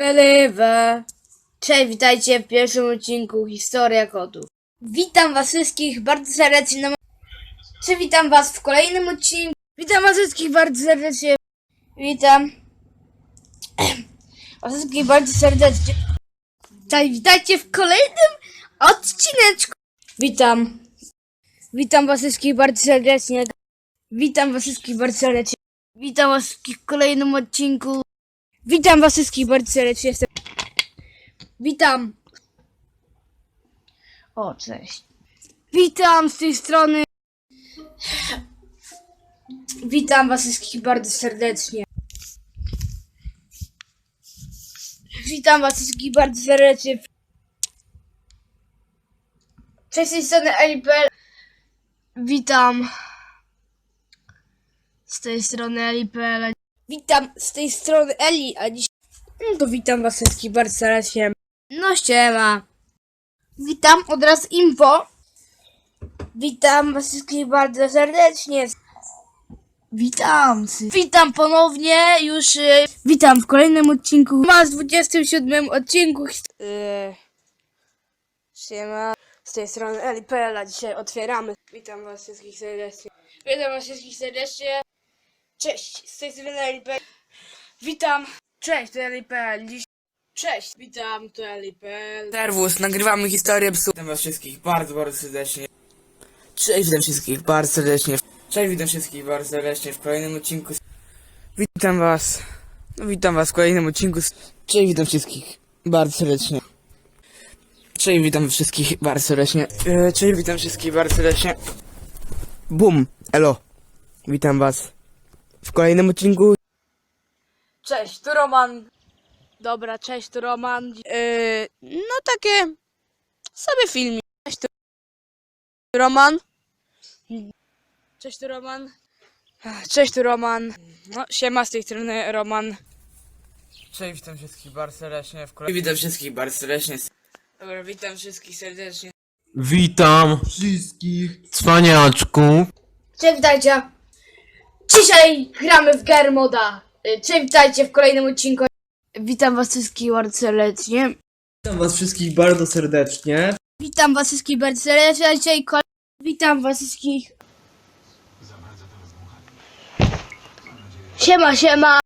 Lewe. Cześć, witajcie w pierwszym odcinku Historia Kotów. Witam was wszystkich bardzo serdecznie na... Czy witam was w kolejnym odcinku? Witam was wszystkich bardzo serdecznie. Witam. Was wszystkich bardzo serdecznie. Cześć, witajcie w kolejnym odcineczku. Witam. Witam was wszystkich bardzo serdecznie. Witam was wszystkich bardzo serdecznie. Witam was wszystkich w kolejnym odcinku. Witam was wszystkich bardzo serdecznie. Jestem... Witam. O, cześć. Witam z tej strony. Witam was wszystkich bardzo serdecznie. Witam was wszystkich bardzo serdecznie. Cześć z tej strony Elipel. Witam. Z tej strony Elipel. Witam z tej strony Eli, a dziś... No to witam was wszystkich bardzo serdecznie. No ściema. Witam od razu info. Witam was wszystkich bardzo serdecznie. Witam. Witam ponownie już. y, Witam w kolejnym odcinku. Ma z 27 odcinku. hist- y, Siema. Z tej strony Elipela. Dzisiaj otwieramy. Witam was wszystkich serdecznie. Witam was wszystkich serdecznie. Cześć, z tej strony. Witam. Cześć, to Elipel. Dziś... Cześć, witam, to Elipel. Serwus, nagrywamy historię psu. Witam was wszystkich bardzo, bardzo serdecznie. Cześć, witam wszystkich bardzo serdecznie. Cześć, witam wszystkich bardzo serdecznie w kolejnym odcinku. Witam was. No, witam was w kolejnym odcinku. Cześć, witam wszystkich bardzo serdecznie. Cześć, witam wszystkich bardzo serdecznie. E, Cześć, witam wszystkich bardzo serdecznie. Bum, elo. Witam was w kolejnym odcinku. Cześć, tu Roman. Dobra, cześć, tu Roman. Yy, no takie sobie filmik. Cześć, tu Roman. Cześć, tu Roman. Cześć, tu Roman. No, siema z tej strony Roman. Cześć, witam wszystkich bardzo serdecznie w kolejnym... Witam wszystkich bardzo serdecznie. Dobra, witam wszystkich serdecznie. Witam wszystkich cwaniaczków. Cześć, witajcie. Dzisiaj gramy w Gear Moda. Y, Cześć, witajcie w kolejnym odcinku. Witam was wszystkich bardzo serdecznie. Witam was wszystkich bardzo serdecznie. Witam was wszystkich bardzo serdecznie. Dzisiaj Witam was wszystkich. Siema, siema.